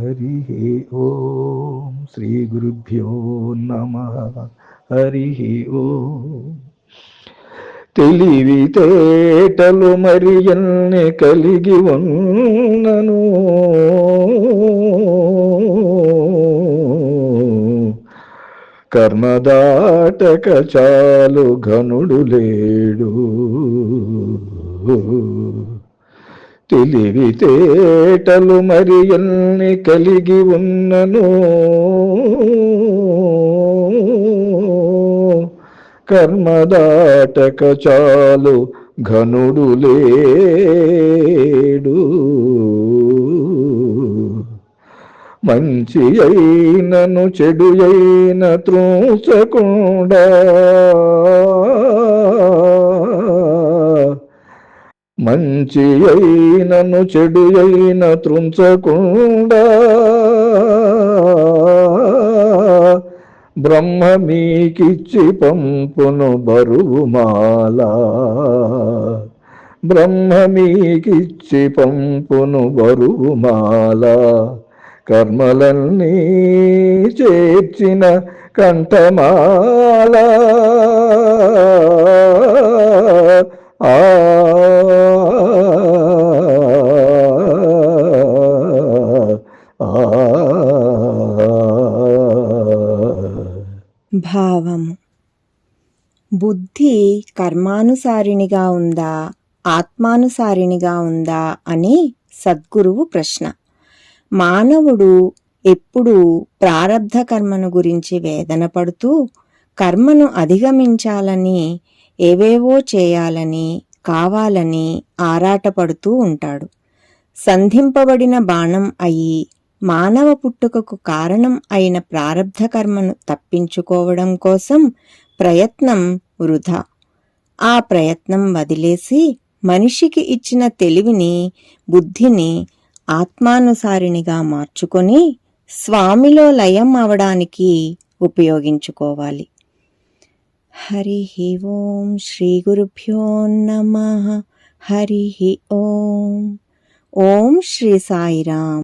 హరి ఓం శ్రీ గురుభ్యో నమ హరి ఓం. తెలివితేటలు మరి ఎన్ని కలిగి ఉన్నను? కర్మదాటక చాలు ఘనుడు లేడు. తెలివితేటలు మరి ఎన్ని కలిగి ఉన్నను? కర్మదాటక చాలు ఘనుడు లేడు. మంచి అయినను చెడు అయిన త్రోసకుండా మంచి అయినను చెడు అయిన త్రుంచకుండా బ్రహ్మ మీకిచ్చి పంపును బరువుమాల. బ్రహ్మ మీకిచ్చి పంపును బరువుమాల. కర్మలన్నీ చేర్చిన కంఠమాల. ఆ భావము. బుద్ధి కర్మానుసారిణిగా ఉందా ఆత్మానుసారిణిగా ఉందా అని సద్గురువు ప్రశ్న. మానవుడు ఎప్పుడూ ప్రారబ్ధ కర్మను గురించి వేదన పడుతూ కర్మను అధిగమించాలని ఏవేవో చేయాలని కావాలని ఆరాటపడుతూ ఉంటాడు. సంధింపబడిన బాణం అయి మానవ పుట్టుకకు కారణం అయిన ప్రారబ్ధ కర్మను తప్పించుకోవడం కోసం ప్రయత్నం వృధా. ఆ ప్రయత్నం వదిలేసి మనిషికి ఇచ్చిన తెలివిని బుద్ధిని ఆత్మానుసారినిగా మార్చుకొని స్వామిలో లయం అవడానికి ఉపయోగించుకోవాలి. హరి ఓం శ్రీ గురుభ్యో నమ. హరి ఓం. ఓం శ్రీ సాయిరామ్.